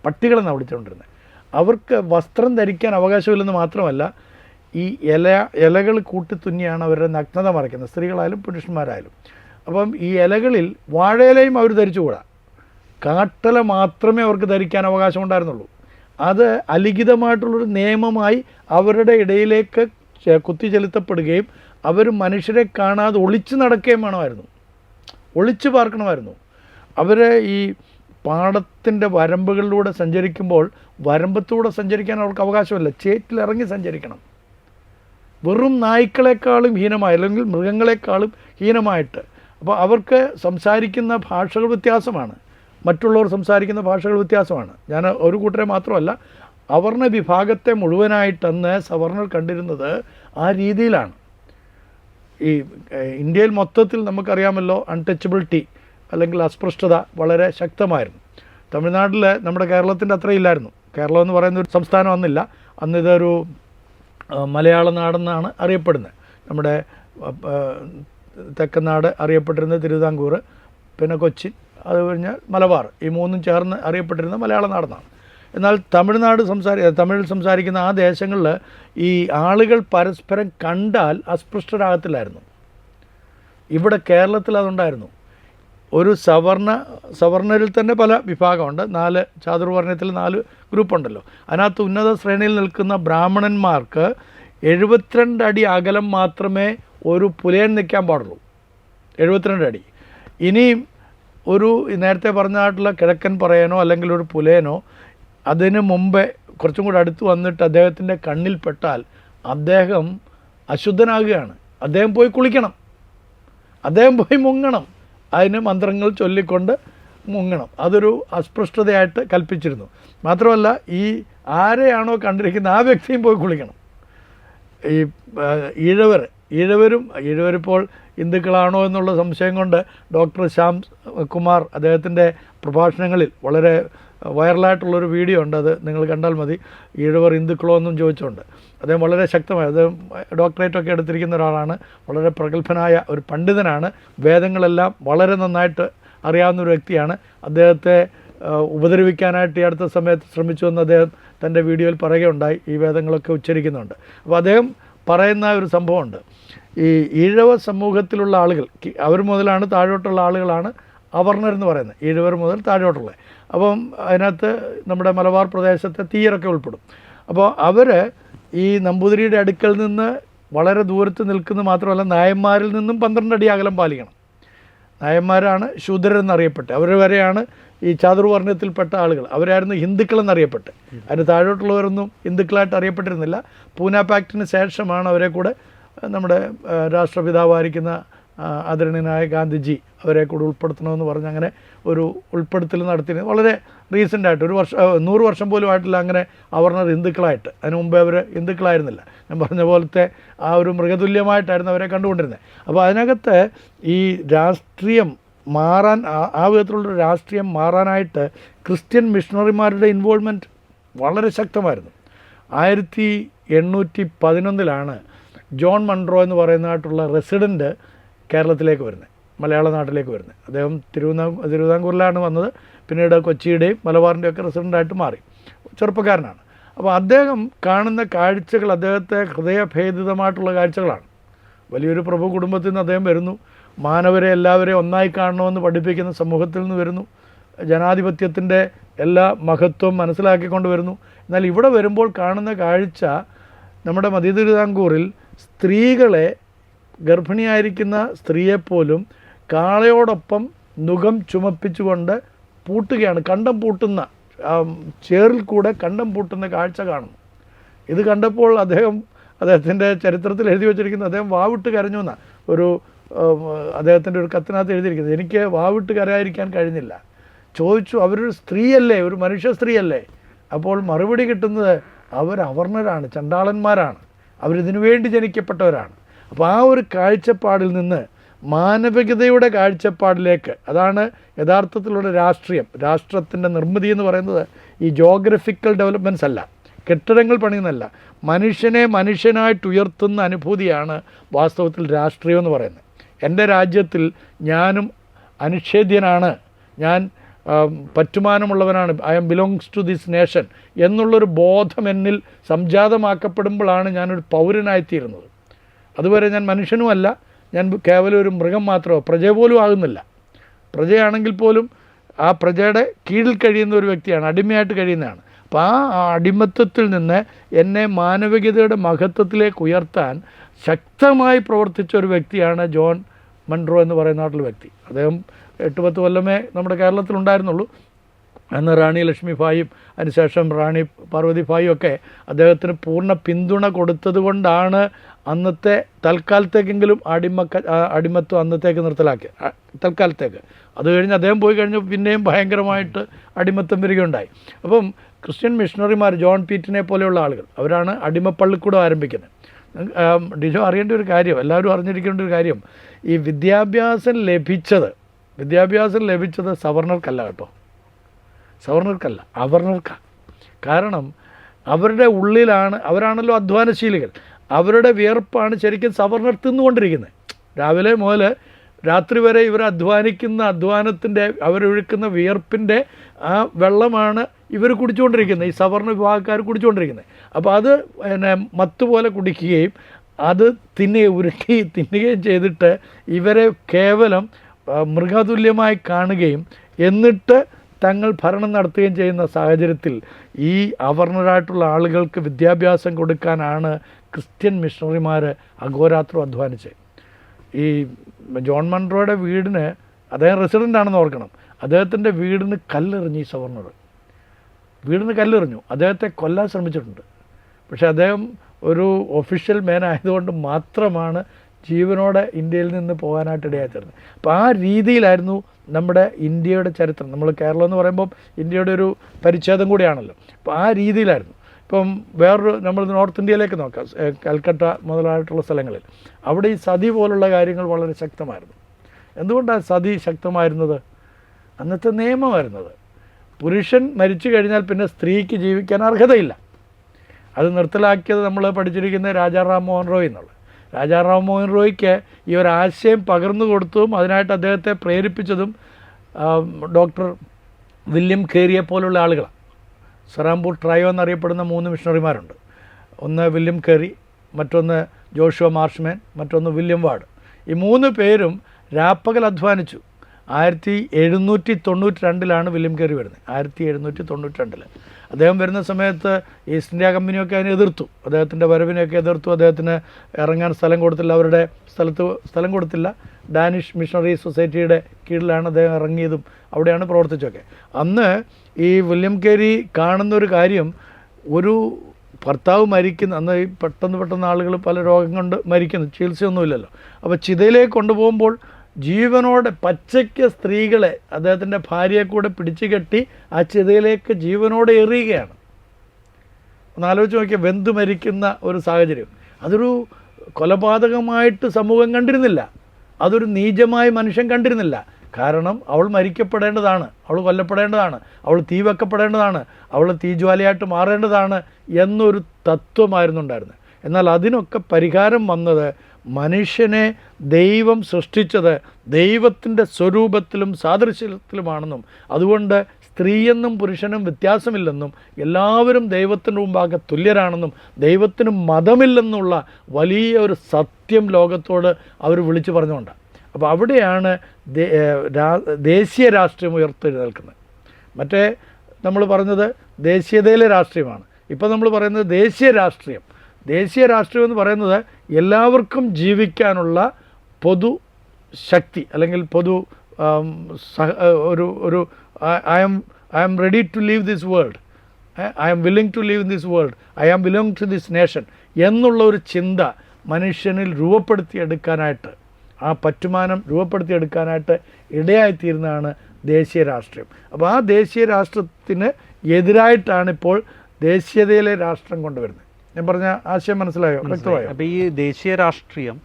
പട്ടികളെന്നാണ് വിളിച്ചുകൊണ്ടിരുന്നത് അവർക്ക് വസ്ത്രം ധരിക്കാൻ അവകാശമില്ലെന്ന് മാത്രമല്ല ഈ ഇല ഇലകൾ കൂട്ടി കൂട്ടിത്തുന്നിയാണ് അവരുടെ നഗ്നത മറയ്ക്കുന്നത്. സ്ത്രീകളായാലും പുരുഷന്മാരായാലും. അപ്പം ഈ ഇലകളിൽ വാഴയിലയും അവർ ധരിച്ചുകൂടാ. കാട്ടല മാത്രമേ അവർക്ക് ധരിക്കാൻ അവകാശം ഉണ്ടായിരുന്നുള്ളൂ. അത് അലിഖിതമായിട്ടുള്ളൊരു നിയമമായി അവരുടെ ഇടയിലേക്ക് കുത്തിച്ചെലുത്തപ്പെടുകയും അവർ മനുഷ്യരെ കാണാതെ ഒളിച്ചു നടക്കുകയും വേണമായിരുന്നു. ഒളിച്ചു പാർക്കണമായിരുന്നു. അവരെ ഈ പാടത്തിന്റെ വരമ്പുകളിലൂടെ സഞ്ചരിക്കുമ്പോൾ വരമ്പത്തൂടെ സഞ്ചരിക്കാൻ അവർക്ക് അവകാശമില്ല. ചേറ്റിലിറങ്ങി സഞ്ചരിക്കണം. വെറും നായ്ക്കളെക്കാളും ഹീനമായി അല്ലെങ്കിൽ മൃഗങ്ങളെക്കാളും ഹീനമായിട്ട്. അപ്പോൾ അവർക്ക് സംസാരിക്കുന്ന ഭാഷകൾ വ്യത്യാസമാണ്. മറ്റുള്ളവർ സംസാരിക്കുന്ന ഭാഷകൾ വ്യത്യാസമാണ്. ഞാൻ ഒരു കൂട്ടരെ മാത്രമല്ല അവർണ വിഭാഗത്തെ മുഴുവനായിട്ടന്ന് സവർണർ കണ്ടിരുന്നത് ആ രീതിയിലാണ്. ഈ ഇന്ത്യയിൽ മൊത്തത്തിൽ നമുക്കറിയാമല്ലോ അൺടച്ചബിലിറ്റി അല്ലെങ്കിൽ അസ്പൃഷ്ടത വളരെ ശക്തമായിരുന്നു. തമിഴ്നാട്ടിൽ നമ്മുടെ കേരളത്തിന്റെ അത്ര ഇല്ലായിരുന്നു. കേരളം എന്ന് പറയുന്ന ഒരു സംസ്ഥാനം അന്നില്ല. അന്ന് ഇതൊരു മലയാള നാടെന്നാണ് അറിയപ്പെടുന്നത്. നമ്മുടെ തെക്കനാട് അറിയപ്പെട്ടിരുന്ന തിരുവിതാംകൂർ പിന്നെ കൊച്ചി അത് കഴിഞ്ഞാൽ മലബാർ. ഈ മൂന്നും ചേർന്ന് അറിയപ്പെട്ടിരുന്ന മലയാള നാടെന്നാണ്. എന്നാൽ തമിഴ്നാട് സംസാരി തമിഴ് സംസാരിക്കുന്ന ആ ദേശങ്ങളിൽ ഈ ആളുകൾ പരസ്പരം കണ്ടാൽ അസ്പൃഷ്ടരാകത്തില്ലായിരുന്നു. ഇവിടെ കേരളത്തിൽ അതുണ്ടായിരുന്നു. ഒരു സവർണ സവർണരിൽ തന്നെ പല വിഭാഗമുണ്ട്. നാല് ചാതുർവർണയത്തിൽ നാല് ഗ്രൂപ്പുണ്ടല്ലോ. അതിനകത്ത് ഉന്നത ശ്രേണിയിൽ നിൽക്കുന്ന ബ്രാഹ്മണന്മാർക്ക് എഴുപത്തിരണ്ട് അടി അകലം മാത്രമേ ഒരു പുലയൻ നിൽക്കാൻ പാടുള്ളൂ. എഴുപത്തിരണ്ട് അടി. ഇനിയും ഒരു നേരത്തെ പറഞ്ഞായിട്ടുള്ള കിഴക്കൻ പറയനോ അല്ലെങ്കിൽ ഒരു പുലയനോ അതിന് മുമ്പേ കുറച്ചും കൂടെ അടുത്ത് വന്നിട്ട് അദ്ദേഹത്തിന്റെ കണ്ണിൽപ്പെട്ടാൽ അദ്ദേഹം അശുദ്ധനാകുകയാണ്. അദ്ദേഹം പോയി കുളിക്കണം. അദ്ദേഹം പോയി മുങ്ങണം. അതിന് മന്ത്രങ്ങൾ ചൊല്ലിക്കൊണ്ട് മുങ്ങണം. അതൊരു അസ്പൃഷ്ടതയായിട്ട് കൽപ്പിച്ചിരുന്നു. മാത്രമല്ല ഈ ആരെയാണോ കണ്ടിരിക്കുന്നത് ആ വ്യക്തിയും പോയി കുളിക്കണം. ഈ ഈഴവർ. ഈഴവരും ഈഴവരിപ്പോൾ ഹിന്ദുക്കളാണോ എന്നുള്ള സംശയം കൊണ്ട് ഡോക്ടർ ശ്യാം കുമാർ അദ്ദേഹത്തിന്റെ പ്രഭാഷണങ്ങളിൽ വളരെ വൈറലായിട്ടുള്ളൊരു വീഡിയോ ഉണ്ട് അത് നിങ്ങൾ കണ്ടാൽ മതി. ഈഴവർ ഹിന്ദുക്കളോ എന്നും ചോദിച്ചുകൊണ്ട് അദ്ദേഹം വളരെ ശക്തമായ അദ്ദേഹം ഡോക്ടറേറ്റൊക്കെ എടുത്തിരിക്കുന്ന ഒരാളാണ്. വളരെ പ്രഗത്ഭനായ ഒരു പണ്ഡിതനാണ്. വേദങ്ങളെല്ലാം വളരെ നന്നായിട്ട് അറിയാവുന്ന ഒരു വ്യക്തിയാണ്. അദ്ദേഹത്തെ ഉപദ്രവിക്കാനായിട്ട് ഈ അടുത്ത സമയത്ത് ശ്രമിച്ചു എന്ന് അദ്ദേഹം തന്റെ വീഡിയോയിൽ പറയുകയുണ്ടായി. ഈ വേദങ്ങളൊക്കെ ഉച്ചരിക്കുന്നുണ്ട്. അപ്പോൾ അദ്ദേഹം പറയുന്ന ഒരു സംഭവമുണ്ട്. ഈ ഈഴവ സമൂഹത്തിലുള്ള ആളുകൾ അവർ മുതലാണ് താഴോട്ടുള്ള ആളുകളാണ് അവർണർ എന്ന് പറയുന്നത്. ഈഴവർ മുതൽ താഴോട്ടുള്ളത് അപ്പം അതിനകത്ത് നമ്മുടെ മലബാർ പ്രദേശത്തെ തീയറൊക്കെ ഉൾപ്പെടും. അപ്പോൾ അവർ ഈ നമ്പൂതിരിയുടെ അടുക്കൽ നിന്ന് വളരെ ദൂരത്ത് നിൽക്കുന്നത് മാത്രമല്ല നായന്മാരിൽ നിന്നും പന്ത്രണ്ട് അടി അകലം പാലിക്കണം. നായന്മാരാണ് ശൂദ്രരെന്നറിയപ്പെട്ടത്. അവർ വരെയാണ് ഈ ചാതുർവർണയത്തിൽപ്പെട്ട ആളുകൾ. അവരായിരുന്നു ഹിന്ദുക്കളെന്നറിയപ്പെട്ട് അതിന് താഴോട്ടുള്ളവരൊന്നും ഹിന്ദുക്കളായിട്ട് അറിയപ്പെട്ടിരുന്നില്ല. പൂന പാക്റ്റിന് ശേഷമാണ് അവരെ കൂടെ നമ്മുടെ രാഷ്ട്രപിതാവായിരിക്കുന്ന ആദരണീയനായ ഗാന്ധിജി അവരെ കൂടെ ഉൾപ്പെടുത്തണമെന്ന് പറഞ്ഞ് അങ്ങനെ ഒരു ഉൾപ്പെടുത്തൽ നടത്തി വളരെ റീസെന്റ് ആയിട്ട് ഒരു വർഷം നൂറ് വർഷം പോലും ആയിട്ടില്ല അങ്ങനെ അവർണർ ഹിന്ദുക്കളായിട്ട്. അതിന് മുമ്പേ അവർ ഹിന്ദുക്കളായിരുന്നില്ല. ഞാൻ പറഞ്ഞ പോലത്തെ ആ ഒരു മൃഗതുല്യമായിട്ടായിരുന്നു അവരെ കണ്ടുകൊണ്ടിരുന്നത് അപ്പോൾ അതിനകത്ത് ഈ രാഷ്ട്രീയം മാറാൻ ആ വിധത്തിലുള്ളൊരു രാഷ്ട്രീയം മാറാനായിട്ട് ക്രിസ്ത്യൻ മിഷണറിമാരുടെ ഇൻവോൾവ്മെന്റ് വളരെ ശക്തമായിരുന്നു. ആയിരത്തി എണ്ണൂറ്റി പതിനൊന്നിലാണ് ജോൺ മൺട്രോ എന്ന് പറയുന്നതായിട്ടുള്ള റെസിഡന്റ് കേരളത്തിലേക്ക് വരുന്നത് മലയാള നാട്ടിലേക്ക് വരുന്നത്. അദ്ദേഹം തിരുവിതാംകൂർ തിരുവിതാംകൂറിലാണ് വന്നത്. പിന്നീട് കൊച്ചിയുടെയും മലബാറിന്റെയും ഒക്കെ റെസിഡന്റായിട്ട് മാറി. ചെറുപ്പക്കാരനാണ്. അപ്പോൾ അദ്ദേഹം കാണുന്ന കാഴ്ചകൾ അദ്ദേഹത്തെ ഹൃദയഭേദിതമായിട്ടുള്ള കാഴ്ചകളാണ്. വലിയൊരു പ്രഭു കുടുംബത്തിൽ നിന്ന് അദ്ദേഹം വരുന്നു. മാനവരെ എല്ലാവരെയും ഒന്നായി കാണണമെന്ന് പഠിപ്പിക്കുന്ന സമൂഹത്തിൽ നിന്ന് വരുന്നു. ജനാധിപത്യത്തിന്റെ എല്ലാ മഹത്വം മനസ്സിലാക്കിക്കൊണ്ട് വരുന്നു. എന്നാൽ ഇവിടെ വരുമ്പോൾ കാണുന്ന കാഴ്ച നമ്മുടെ മധ്യ തിരുവിതാംകൂറിൽ സ്ത്രീകളെ ഗർഭിണിയായിരിക്കുന്ന സ്ത്രീയെപ്പോലും കാളയോടൊപ്പം നുഖം ചുമപ്പിച്ചുകൊണ്ട് പൂട്ടുകയാണ്. കണ്ടം പൂട്ടുന്ന ചേറിൽ കൂടെ കണ്ടം പൂട്ടുന്ന കാഴ്ച കാണുന്നു. ഇത് കണ്ടപ്പോൾ അദ്ദേഹം അദ്ദേഹത്തിന്റെ ചരിത്രത്തിൽ എഴുതി വച്ചിരിക്കുന്നത് അദ്ദേഹം വാവിട്ട് കരഞ്ഞു എന്ന. ഒരു അദ്ദേഹത്തിന്റെ ഒരു കത്തിനകത്ത് എഴുതിയിരിക്കുന്നത് എനിക്ക് വാവിട്ട് കരയായിരിക്കാൻ കഴിഞ്ഞില്ല. ചോദിച്ചു അവരൊരു സ്ത്രീയല്ലേ? ഒരു മനുഷ്യ സ്ത്രീയല്ലേ? അപ്പോൾ മറുപടി കിട്ടുന്നത് അവർ അവർണരാണ് ചണ്ടാളന്മാരാണ്. അവരിതിനു വേണ്ടി ജനിക്കപ്പെട്ടവരാണ്. അപ്പോൾ ആ ഒരു കാഴ്ചപ്പാടിൽ നിന്ന് മാനവികതയുടെ കാഴ്ചപ്പാടിലേക്ക് അതാണ് യഥാർത്ഥത്തിലുള്ള രാഷ്ട്രീയം രാഷ്ട്രത്തിന്റെ നിർമ്മിതി എന്ന് പറയുന്നത് ഈ ജോഗ്രഫിക്കൽ ഡെവലപ്മെന്റ്സ് അല്ല കെട്ടിടങ്ങൾ പണിയുന്നതല്ല മനുഷ്യനെ മനുഷ്യനായിട്ട് ഉയർത്തുന്ന അനുഭൂതിയാണ് വാസ്തവത്തിൽ രാഷ്ട്രീയം എന്ന് പറയുന്നത്. എന്റെ രാജ്യത്തിൽ ഞാനും അനിഷേധ്യനാണ് ഞാൻ പറ്റുമാനമുള്ളവനാണ് I'm belongs to this nation എന്നുള്ളൊരു ബോധം എന്നിൽ സംജാതമാക്കപ്പെടുമ്പോഴാണ് ഞാനൊരു പൗരനായിത്തീരുന്നത്. അതുവരെ ഞാൻ മനുഷ്യനുമല്ല. ഞാൻ കേവലം ഒരു മൃഗം മാത്രമോ പ്രജ പോലും ആകുന്നില്ല. പ്രജയാണെങ്കിൽ പോലും ആ പ്രജയുടെ കീഴിൽ കഴിയുന്ന ഒരു വ്യക്തിയാണ് അടിമയായിട്ട് കഴിയുന്നതാണ്. അപ്പോൾ ആ അടിമത്വത്തിൽ നിന്ന് എന്നെ മാനവികതയുടെ മഹത്വത്തിലേക്ക് ഉയർത്താൻ ശക്തമായി പ്രവർത്തിച്ച ഒരു വ്യക്തിയാണ് ജോൺ മൺട്രോ എന്ന് പറയുന്ന നാട്ടിലെ വ്യക്തി. അദ്ദേഹം എട്ട് പത്ത് കൊല്ലമേ നമ്മുടെ കേരളത്തിലുണ്ടായിരുന്നുള്ളൂ അന്ന് റാണി ലക്ഷ്മി ലക്ഷ്മിഭായും അതിനുശേഷം റാണി പാർവതിഭായും ഒക്കെ അദ്ദേഹത്തിന് പൂർണ പിന്തുണ കൊടുത്തതുകൊണ്ടാണ് അന്നത്തെ തൽക്കാലത്തേക്കെങ്കിലും അടിമക്ക ആ, അടിമത്വം അന്നത്തേക്ക് നിർത്തലാക്കി. തൽക്കാലത്തേക്ക്. അത് കഴിഞ്ഞ് അദ്ദേഹം പോയി കഴിഞ്ഞ് പിന്നെയും ഭയങ്കരമായിട്ട് അടിമത്തം വരികയുണ്ടായി. അപ്പം ക്രിസ്ത്യൻ മിഷണറിമാർ ജോൺ പീറ്റിനെ പോലെയുള്ള ആളുകൾ അവരാണ് അടിമപ്പള്ളിക്കൂടം ആരംഭിക്കുന്നത്. ഡിജോ അറിയേണ്ട ഒരു കാര്യം എല്ലാവരും അറിഞ്ഞിരിക്കേണ്ട ഒരു കാര്യം. ഈ വിദ്യാഭ്യാസം ലഭിച്ചത് വിദ്യാഭ്യാസം ലഭിച്ചത് സവർണർക്കല്ല കേട്ടോ. സവർണർക്കല്ല അവർണർക്കാണ് കാരണം അവരുടെ ഉള്ളിലാണ് അവരാണല്ലോ അധ്വാനശീലികൾ. അവരുടെ വിയർപ്പാണ് ശരിക്കും സവർണർ തിന്നുകൊണ്ടിരിക്കുന്നത് രാവിലെ മുതൽ രാത്രി വരെ ഇവർ അധ്വാനിക്കുന്ന അധ്വാനത്തിന്റെ അവരൊഴുക്കുന്ന വിയർപ്പിന്റെ ആ വെള്ളമാണ് ഇവർ കുടിച്ചുകൊണ്ടിരിക്കുന്നത് ഈ സവർണ വിഭാഗക്കാർ കുടിച്ചുകൊണ്ടിരിക്കുന്നത് അപ്പോൾ അത് പിന്നെ മത്തുപോലെ കുടിക്കുകയും അത് തിന്നുകയും ഉരുട്ടി തിന്നുകയും ചെയ്തിട്ട് ഇവരെ കേവലം മൃഗതുല്യമായി കാണുകയും എന്നിട്ട് തങ്ങൾ ഭരണം നടത്തുകയും ചെയ്യുന്ന സാഹചര്യത്തിൽ ഈ അവർണരായിട്ടുള്ള ആളുകൾക്ക് വിദ്യാഭ്യാസം കൊടുക്കാനാണ് ക്രിസ്ത്യൻ മിഷണറിമാർ അഘോരാത്രം അധ്വാനിച്ചത് ഈ ജോൺ മൺട്രോയുടെ വീടിന് അദ്ദേഹം റെസിഡന്റ് ആണെന്ന് ഓർക്കണം. അദ്ദേഹത്തിന്റെ വീടിന് കല്ലെറിഞ്ഞു ഈ സവർണർ. വീടിന് കല്ലെറിഞ്ഞു. അദ്ദേഹത്തെ കൊല്ലാൻ ശ്രമിച്ചിട്ടുണ്ട്. പക്ഷേ അദ്ദേഹം ഒരു ഒഫീഷ്യൽ മാൻ ആയതുകൊണ്ട് മാത്രമാണ് ജീവനോടെ ഇന്ത്യയിൽ നിന്ന് പോകാനായിട്ട് ഇടയായിത്തീർന്നത് അപ്പോൾ ആ രീതിയിലായിരുന്നു നമ്മുടെ ഇന്ത്യയുടെ ചരിത്രം നമ്മൾ കേരളം എന്ന് പറയുമ്പോൾ ഇന്ത്യയുടെ ഒരു പരിച്ഛേദം കൂടിയാണല്ലോ. അപ്പോൾ ആ രീതിയിലായിരുന്നു. ഇപ്പം വേറൊരു നമ്മൾ നോർത്ത് ഇന്ത്യയിലേക്ക് നോക്കാം കൽക്കട്ട മുതലായിട്ടുള്ള സ്ഥലങ്ങളിൽ. അവിടെ ഈ സതി പോലുള്ള കാര്യങ്ങൾ വളരെ ശക്തമായിരുന്നു. എന്തുകൊണ്ടാണ് സതി ശക്തമായിരുന്നത്? അന്നത്തെ നിയമമായിരുന്നത്. പുരുഷൻ മരിച്ചു കഴിഞ്ഞാൽ പിന്നെ സ്ത്രീക്ക് ജീവിക്കാൻ അർഹതയില്ല. അത് നിർത്തലാക്കിയത് നമ്മൾ പഠിച്ചിരിക്കുന്ന രാജാ റാം മോഹൻ റോയ് എന്നുള്ളത്. രാജാ റാം മോഹൻ റോയ്ക്ക് ഈ ഒരു ആശയം പകർന്നു കൊടുത്തതും അതിനായിട്ട് അദ്ദേഹത്തെ പ്രേരിപ്പിച്ചതും ഡോക്ടർ വില്യം കേരിയെ പോലുള്ള ആളുകളാണ് സെറാംപൂർ ട്രയോ എന്നറിയപ്പെടുന്ന മൂന്ന് മിഷണറിമാരുണ്ട്. ഒന്ന് വില്യം കെറി മറ്റൊന്ന് ജോഷുവ മാർഷ്മാൻ മറ്റൊന്ന് വില്യം വാർഡ്. ഈ മൂന്ന് പേരും രാപ്പകൽ അധ്വാനിച്ചു. ആയിരത്തി എഴുന്നൂറ്റി തൊണ്ണൂറ്റി രണ്ടിലാണ് വില്യം കെറി വരുന്നത്. ആയിരത്തി എഴുന്നൂറ്റി തൊണ്ണൂറ്റി രണ്ടിൽ അദ്ദേഹം വരുന്ന സമയത്ത് ഈസ്റ്റ് ഇന്ത്യ കമ്പനിയൊക്കെ അതിനെ എതിർത്തു. അദ്ദേഹത്തിന്റെ വരവിനെയൊക്കെ എതിർത്തു. അദ്ദേഹത്തിന് ഇറങ്ങാൻ സ്ഥലം കൊടുത്തില്ല. അവരുടെ സ്ഥലത്ത് സ്ഥലം കൊടുത്തില്ല. ഡാനിഷ് മിഷണറി സൊസൈറ്റിയുടെ കീഴിലാണ് അദ്ദേഹം ഇറങ്ങിയതും അവിടെയാണ് പ്രവർത്തിച്ചതൊക്കെ. അന്ന് ഈ വില്യം കേരി കാണുന്ന ഒരു കാര്യം ഒരു ഭർത്താവ് മരിക്കുന്ന അന്ന് ഈ പെട്ടെന്ന് പെട്ടെന്ന് ആളുകൾ പല രോഗം കൊണ്ട് മരിക്കുന്നു. ചികിത്സയൊന്നുമില്ലല്ലോ. അപ്പോൾ ചിതയിലേക്ക് കൊണ്ടുപോകുമ്പോൾ ജീവനോടെ പച്ചയ്ക്ക് സ്ത്രീകളെ അദ്ദേഹത്തിന്റെ ഭാര്യയെ കൂടെ പിടിച്ചു കെട്ടി ആ ചിതയിലേക്ക് ജീവനോടെ എറിയുകയാണ്. ഒന്ന് ആലോചിച്ച് നോക്കിയാൽ വെന്തു മരിക്കുന്ന ഒരു സാഹചര്യം. അതൊരു കൊലപാതകമായിട്ട് സമൂഹം കണ്ടിരുന്നില്ല. അതൊരു നീചമായി മനുഷ്യൻ കണ്ടിരുന്നില്ല. കാരണം അവൾ മരിക്കപ്പെടേണ്ടതാണ് അവൾ കൊല്ലപ്പെടേണ്ടതാണ് അവൾ തീ വെക്കപ്പെടേണ്ടതാണ് അവൾ തീജ്വാലയായിട്ട് മാറേണ്ടതാണ് എന്നൊരു തത്വമായിരുന്നു ഉണ്ടായിരുന്നത് എന്നാൽ അതിനൊക്കെ പരിഹാരം വന്നത് മനുഷ്യനെ ദൈവം സൃഷ്ടിച്ചത് ദൈവത്തിന്റെ സ്വരൂപത്തിലും സാദൃശ്യത്തിലുമാണെന്നും അതുകൊണ്ട് സ്ത്രീയെന്നും പുരുഷനും വ്യത്യാസമില്ലെന്നും എല്ലാവരും ദൈവത്തിന്റെ മുമ്പാകെ തുല്യരാണെന്നും ദൈവത്തിന് മതമില്ലെന്നുള്ള വലിയ ഒരു സത്യം ലോകത്തോട് അവർ വിളിച്ചു പറഞ്ഞുകൊണ്ട്. അപ്പോൾ അവിടെയാണ് ദേശീയ രാഷ്ട്രീയം ഉയർത്തെഴുന്നേൽക്കുന്നത്. മറ്റേ നമ്മൾ പറഞ്ഞത് ദേശീയതയിലെ രാഷ്ട്രീയമാണ്. ഇപ്പോൾ നമ്മൾ പറയുന്നത് ദേശീയ രാഷ്ട്രീയം. ദേശീയ രാഷ്ട്രീയം എന്ന് പറയുന്നത് എല്ലാവർക്കും ജീവിക്കാനുള്ള പൊതു ശക്തി അല്ലെങ്കിൽ പൊതു ഒരു ഒരു I'm I'm ready to leave this world. I'm willing to leave this world. I am belong to this nation എന്നുള്ള ഒരു ചിന്ത മനുഷ്യനിൽ രൂപപ്പെടുത്തിയെടുക്കാനായിട്ട് ആ പറ്റുമാനം രൂപപ്പെടുത്തിയെടുക്കാനായിട്ട് ഇടയായിത്തീരുന്നതാണ് ദേശീയ രാഷ്ട്രീയം. അപ്പോൾ ആ ദേശീയ രാഷ്ട്രത്തിന് എതിരായിട്ടാണ് ഇപ്പോൾ ദേശീയതയിലെ രാഷ്ട്രം കൊണ്ടുവരുന്നത്. ഞാൻ പറഞ്ഞ ആശയം മനസ്സിലായോ? വ്യക്തമായോ? അപ്പൊ ഈ ദേശീയ രാഷ്ട്രീയം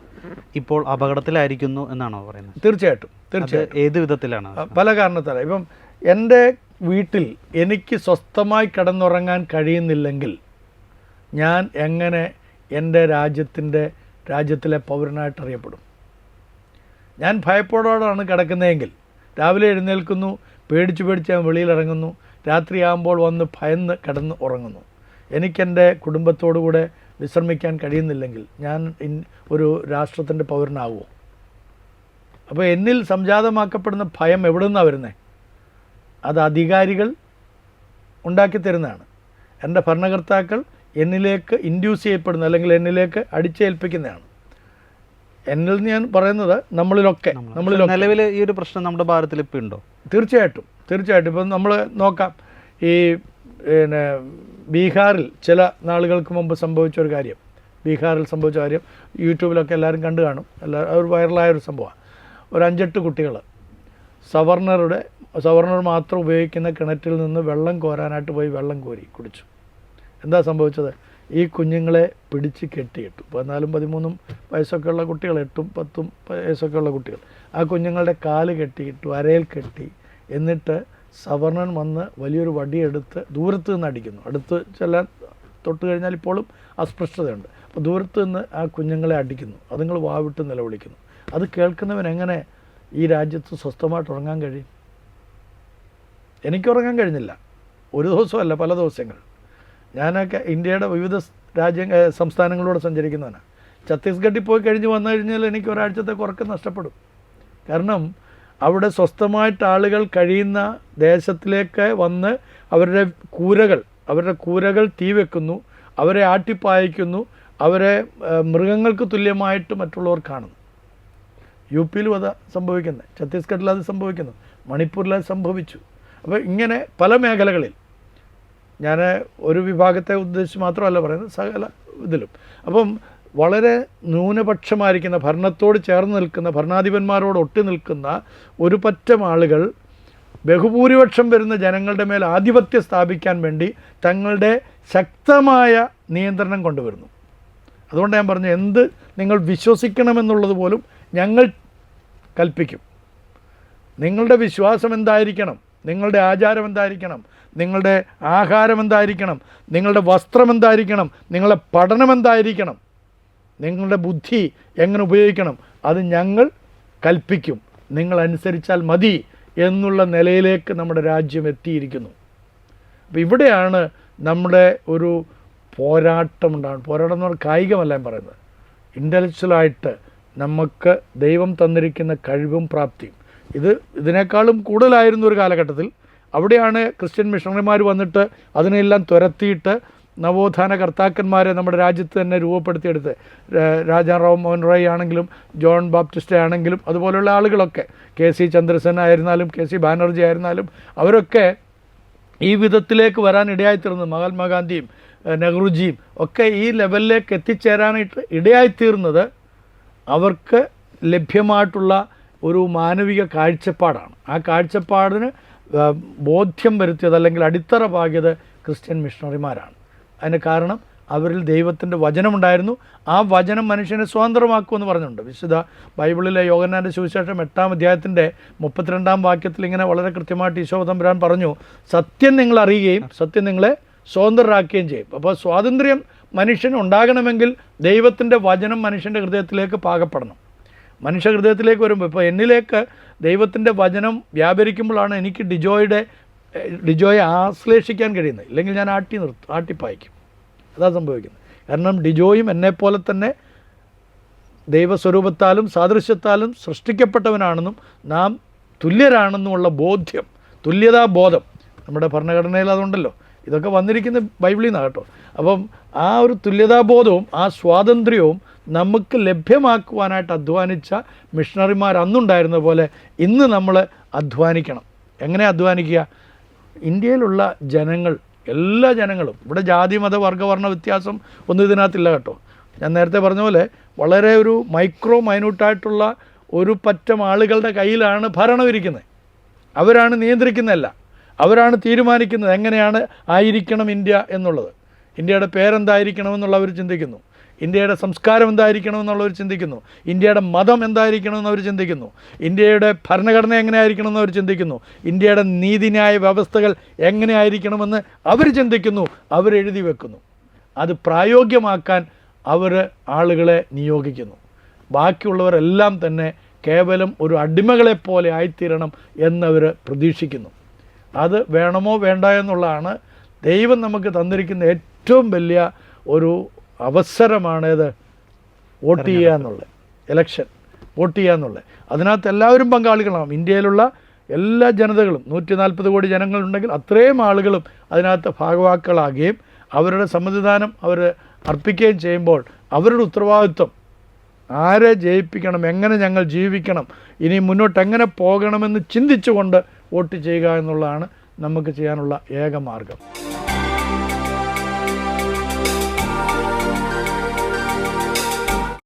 ഇപ്പോൾ അപകടത്തിലായിരിക്കുന്നു എന്നാണോ പറയുന്നത്? തീർച്ചയായിട്ടും തീർച്ചയായിട്ടും. ഏത് വിധത്തിലാണ്? പല കാരണത്താലാണ് ഇപ്പം എന്റെ വീട്ടിൽ എനിക്ക് സ്വസ്ഥമായി കിടന്നുറങ്ങാൻ കഴിയുന്നില്ലെങ്കിൽ ഞാൻ എങ്ങനെ എന്റെ രാജ്യത്തിന്റെ രാജ്യത്തിലെ പൗരനായിട്ട് അറിയപ്പെടും? ഞാൻ ഭയപ്പോടോടാണ് കിടക്കുന്നതെങ്കിൽ രാവിലെ എഴുന്നേൽക്കുന്നു പേടിച്ച് പേടിച്ച് ഞാൻ വെളിയിലിറങ്ങുന്നു രാത്രിയാകുമ്പോൾ വന്ന് ഭയന്ന് കിടന്ന് ഉറങ്ങുന്നു. എനിക്കെന്റെ കുടുംബത്തോടു കൂടെ വിശ്രമിക്കാൻ കഴിയുന്നില്ലെങ്കിൽ ഞാൻ ഒരു രാഷ്ട്രത്തിന്റെ പൗരനാകുമോ അപ്പോൾ എന്നിൽ സംജാതമാക്കപ്പെടുന്ന ഭയം എവിടെ നിന്നാണ് വരുന്നത് അത് അധികാരികൾ ഉണ്ടാക്കി തരുന്നതാണ്. എന്റെ ഭരണകർത്താക്കൾ എന്നിലേക്ക് ഇൻഡ്യൂസ് ചെയ്യപ്പെടുന്ന അല്ലെങ്കിൽ എന്നിലേക്ക് അടിച്ചേൽപ്പിക്കുന്നതാണ്. എന്നിൽ നിന്ന് ഞാൻ പറയുന്നത് നമ്മളിലൊക്കെ നമ്മളിലൊക്കെ. നിലവിൽ ഈ ഒരു പ്രശ്നം നമ്മുടെ ഭാരതത്തിൽ ഇപ്പോൾ ഉണ്ടോ? തീർച്ചയായിട്ടും തീർച്ചയായിട്ടും. ഇപ്പം നമ്മൾ നോക്കാം. ഈ പിന്നെ ബീഹാറിൽ ചില നാളുകൾക്ക് മുമ്പ് സംഭവിച്ച ഒരു കാര്യം. ബീഹാറിൽ സംഭവിച്ച കാര്യം യൂട്യൂബിലൊക്കെ എല്ലാവരും കണ്ടു കാണും. എല്ലാ ഒരു വൈറലായ ഒരു സംഭവമാണ് ഒരു അഞ്ചെട്ട് കുട്ടികൾ സവർണറുടെ സവർണർ മാത്രം ഉപയോഗിക്കുന്ന കിണറ്റിൽ നിന്ന് വെള്ളം കോരാനായിട്ട് പോയി വെള്ളം കോരി കുടിച്ചു. എന്താ സംഭവിച്ചത്? ഈ കുഞ്ഞുങ്ങളെ പിടിച്ച് കെട്ടിയിട്ടു. പതിനാലും പതിമൂന്നും വയസ്സൊക്കെ ഉള്ള കുട്ടികൾ എട്ടും പത്തും വയസ്സൊക്കെ ഉള്ള കുട്ടികൾ. ആ കുഞ്ഞുങ്ങളുടെ കാൽ കെട്ടിയിട്ടു അരയിൽ കെട്ടി. എന്നിട്ട് സവർണൻ വന്ന് വലിയൊരു വടിയെടുത്ത് ദൂരത്ത് നിന്ന് അടിക്കുന്നു. അടുത്ത് ചില തൊട്ട് കഴിഞ്ഞാൽ ഇപ്പോഴും അസ്പൃശ്യതയുണ്ട്. അപ്പോൾ ദൂരത്ത് നിന്ന് ആ കുഞ്ഞുങ്ങളെ അടിക്കുന്നു. അതുങ്ങൾ വാവിട്ട് നിലവിളിക്കുന്നു. അത് കേൾക്കുന്നവൻ എങ്ങനെ ഈ രാജ്യത്ത് സ്വസ്ഥമായിട്ട് ഉറങ്ങാൻ കഴിയും? എനിക്ക് ഉറങ്ങാൻ കഴിഞ്ഞില്ല. ഒരു ദിവസമല്ല പല ദിവസങ്ങൾ. ഞാനൊക്കെ ഇന്ത്യയുടെ വിവിധ രാജ്യ സംസ്ഥാനങ്ങളിലൂടെ സഞ്ചരിക്കുന്നവനാണ് ഛത്തീസ്ഗഡിൽ പോയി കഴിഞ്ഞ് വന്നു കഴിഞ്ഞാൽ എനിക്ക് ഒരാഴ്ചത്തേക്ക് ഉറക്കം നഷ്ടപ്പെടും. കാരണം അവിടെ സ്വസ്ഥമായിട്ട് ആളുകൾ കഴിയുന്ന ദേശത്തിലേക്ക് വന്ന് അവരുടെ കൂരകൾ അവരുടെ കൂരകൾ തീ വെക്കുന്നു അവരെ ആട്ടിപ്പായിക്കുന്നു അവരെ മൃഗങ്ങൾക്ക് തുല്യമായിട്ട് മറ്റുള്ളവർ കാണുന്നു. യു പിയിലും അത് സംഭവിക്കുന്നത് ഛത്തീസ്ഗഡിൽ അത് സംഭവിക്കുന്നു. മണിപ്പൂരിൽ അത് സംഭവിച്ചു. അപ്പോൾ ഇങ്ങനെ പല മേഖലകളിൽ ഞാൻ ഒരു വിഭാഗത്തെ ഉദ്ദേശിച്ച് മാത്രമല്ല പറയുന്നത് സകല ഇതിലും. അപ്പം വളരെ ന്യൂനപക്ഷമായിരിക്കുന്ന ഭരണത്തോട് ചേർന്ന് നിൽക്കുന്ന ഭരണാധിപന്മാരോട് ഒട്ടി നിൽക്കുന്ന ഒരു പറ്റം ആളുകൾ ബഹുഭൂരിപക്ഷം വരുന്ന ജനങ്ങളുടെ മേൽ ആധിപത്യം സ്ഥാപിക്കാൻ വേണ്ടി തങ്ങളുടെ ശക്തമായ നിയന്ത്രണം കൊണ്ടുവരുന്നു. അതുകൊണ്ട് ഞാൻ പറഞ്ഞു എന്ത് നിങ്ങൾ വിശ്വസിക്കണമെന്നുള്ളത് പോലും ഞങ്ങൾ കൽപ്പിക്കും. നിങ്ങളുടെ വിശ്വാസം എന്തായിരിക്കണം? നിങ്ങളുടെ ആചാരം എന്തായിരിക്കണം? നിങ്ങളുടെ ആഹാരം എന്തായിരിക്കണം? നിങ്ങളുടെ വസ്ത്രം എന്തായിരിക്കണം? നിങ്ങളുടെ പഠനം എന്തായിരിക്കണം? നിങ്ങളുടെ ബുദ്ധി എങ്ങനെ ഉപയോഗിക്കണം? അത് ഞങ്ങൾ കൽപ്പിക്കും. നിങ്ങൾ അനുസരിച്ചാൽ മതി എന്നുള്ള നിലയിലേക്ക് നമ്മുടെ രാജ്യം എത്തിയിരിക്കുന്നു. അപ്പോൾ ഇവിടെയാണ് നമ്മുടെ ഒരു പോരാട്ടം ഉണ്ടാകുന്നത് പോരാട്ടം എന്ന് പറഞ്ഞാൽ കായികമല്ല ഞാൻ പറയുന്നത്. ഇന്റലക്ച്വലായിട്ട് നമുക്ക് ദൈവം തന്നിരിക്കുന്ന കഴിവും പ്രാപ്തിയും. ഇത് ഇതിനേക്കാളും കൂടുതലായിരുന്നു ഒരു കാലഘട്ടത്തിൽ. അവിടെയാണ് ക്രിസ്ത്യൻ മിഷണറിമാർ വന്നിട്ട് അതിനെല്ലാം തുരത്തിയിട്ട് നവോത്ഥാന കർത്താക്കന്മാരെ നമ്മുടെ രാജ്യത്ത് തന്നെ രൂപപ്പെടുത്തിയെടുത്ത് രാജാ രാജാറാം മോഹൻ റോയ് ആണെങ്കിലും ജോൺ ബാപ്റ്റിസ്റ്റ് ആണെങ്കിലും അതുപോലെയുള്ള ആളുകളൊക്കെ കെ സി ചന്ദ്രസൻ ആയിരുന്നാലും കെ സി ബാനർജി ആയിരുന്നാലും അവരൊക്കെ ഈ വിധത്തിലേക്ക് വരാൻ ഇടയായിത്തീർന്നത് മഹാത്മാഗാന്ധിയും നെഹ്റുജിയും ഒക്കെ ഈ ലെവലിലേക്ക് എത്തിച്ചേരാനായിട്ട് ഇടയായിത്തീർന്നത് അവർക്ക് ലഭ്യമായിട്ടുള്ള ഒരു മാനവിക കാഴ്ചപ്പാടാണ്. ആ കാഴ്ചപ്പാടിന് ബോധ്യം വരുത്തിയത് അല്ലെങ്കിൽ അടിത്തറ പാകിയത് ക്രിസ്ത്യൻ മിഷണറിമാരാണ്. അതിന് കാരണം അവരിൽ ദൈവത്തിന്റെ വചനമുണ്ടായിരുന്നു. ആ വചനം മനുഷ്യനെ സ്വതന്ത്രമാക്കുമെന്ന് പറഞ്ഞിട്ടുണ്ട് വിശുദ്ധ ബൈബിളിലെ യോഗനാന്റെ സുവിശേഷം എട്ടാം അധ്യായത്തിന്റെ മുപ്പത്തിരണ്ടാം വാക്യത്തിൽ ഇങ്ങനെ വളരെ കൃത്യമായിട്ട് ഈശോ പറഞ്ഞു സത്യം നിങ്ങൾ അറിയുകയും സത്യം നിങ്ങളെ സ്വതന്ത്രരാക്കുകയും ചെയ്യും. അപ്പോൾ സ്വാതന്ത്ര്യം മനുഷ്യൻ ഉണ്ടാകണമെങ്കിൽ ദൈവത്തിന്റെ വചനം മനുഷ്യന്റെ ഹൃദയത്തിലേക്ക് പാകപ്പെടണം. മനുഷ്യ ഹൃദയത്തിലേക്ക് വരുമ്പോൾ ഇപ്പോൾ എന്നിലേക്ക് ദൈവത്തിന്റെ വചനം വ്യാപരിക്കുമ്പോഴാണ് എനിക്ക് ഡിജോയുടെ ഡിജോയെ ആശ്ലേഷിക്കാൻ കഴിയുന്നത് ഇല്ലെങ്കിൽ ഞാൻ ആട്ടി നിർത്തും ആട്ടിപ്പായിക്കും. അതാ സംഭവിക്കുന്നത്. കാരണം ഡിജോയും എന്നെപ്പോലെ തന്നെ ദൈവസ്വരൂപത്താലും സാദൃശ്യത്താലും സൃഷ്ടിക്കപ്പെട്ടവനാണെന്നും നാം തുല്യരാണെന്നുമുള്ള ബോധ്യം തുല്യതാ ബോധം നമ്മുടെ ഭരണഘടനയിൽ അതുണ്ടല്ലോ. ഇതൊക്കെ വന്നിരിക്കുന്ന ബൈബിളിൽ നിന്നാണ് കേട്ടോ. അപ്പം ആ ഒരു തുല്യതാബോധവും ആ സ്വാതന്ത്ര്യവും നമുക്ക് ലഭ്യമാക്കുവാനായിട്ട് അധ്വാനിച്ച മിഷണറിമാർ അന്നുണ്ടായിരുന്ന പോലെ ഇന്ന് നമ്മൾ അധ്വാനിക്കണം. എങ്ങനെ അധ്വാനിക്കുക? ഇന്ത്യയിലുള്ള ജനങ്ങൾ എല്ലാ ജനങ്ങളും ഇവിടെ ജാതി മത വർഗവർണ വ്യത്യാസം ഒന്നും ഇതിനകത്തില്ല കേട്ടോ. ഞാൻ നേരത്തെ പറഞ്ഞ പോലെ വളരെ ഒരു മൈക്രോ മൈന്യൂട്ടായിട്ടുള്ള ഒരു പറ്റം ആളുകളുടെ കയ്യിലാണ് ഭരണം ഇരിക്കുന്നത്. അവരാണ് നിയന്ത്രിക്കുന്നതല്ല. അവരാണ് തീരുമാനിക്കുന്നത് എങ്ങനെയാണ് ആയിരിക്കണം ഇന്ത്യ എന്നുള്ളത്. ഇന്ത്യയുടെ പേരെന്തായിരിക്കണം എന്നുള്ളവർ ചിന്തിക്കുന്നു. ഇന്ത്യയുടെ സംസ്കാരം എന്തായിരിക്കണം എന്നുള്ളവർ ചിന്തിക്കുന്നു. ഇന്ത്യയുടെ മതം എന്തായിരിക്കണം എന്നവർ ചിന്തിക്കുന്നു. ഇന്ത്യയുടെ ഭരണഘടന എങ്ങനെ ആയിരിക്കണം എന്നവർ ചിന്തിക്കുന്നു. ഇന്ത്യയുടെ നീതിന്യായ വ്യവസ്ഥകൾ എങ്ങനെ ആയിരിക്കണമെന്ന് അവർ ചിന്തിക്കുന്നു. അവരെഴുതി വെക്കുന്നു. അത് പ്രായോഗികമാക്കാൻ അവർ ആളുകളെ നിയോഗിക്കുന്നു. ബാക്കിയുള്ളവരെല്ലാം തന്നെ കേവലം ഒരു അടിമകളെപ്പോലെ ആയിത്തീരണം എന്നവർ പ്രതീക്ഷിക്കുന്നു. അത് വേണമോ വേണ്ട എന്നുള്ളതാണ് ദൈവം നമുക്ക് തന്നിരിക്കുന്ന ഏറ്റവും വലിയ ഒരു അവസരമാണേത് വോട്ട് ചെയ്യുക എന്നുള്ളത്. ഇലക്ഷൻ വോട്ട് ചെയ്യുക എന്നുള്ളത്. അതിനകത്ത് എല്ലാവരും പങ്കാളികളാണ് ഇന്ത്യയിലുള്ള എല്ലാ ജനതകളും നൂറ്റി നാൽപ്പത് കോടി ജനങ്ങളുണ്ടെങ്കിൽ അത്രയും ആളുകളും അതിനകത്ത് ഭാഗവാക്കളാകുകയും അവരുടെ സമ്മതിദാനം അവർ അർപ്പിക്കുകയും ചെയ്യുമ്പോൾ അവരുടെ ഉത്തരവാദിത്വം ആരെ ജയിപ്പിക്കണം എങ്ങനെ ഞങ്ങൾ ജീവിക്കണം ഇനി മുന്നോട്ട് എങ്ങനെ പോകണമെന്ന് ചിന്തിച്ചുകൊണ്ട് വോട്ട് ചെയ്യുക എന്നുള്ളതാണ് നമുക്ക് ചെയ്യാനുള്ള ഏക മാർഗം.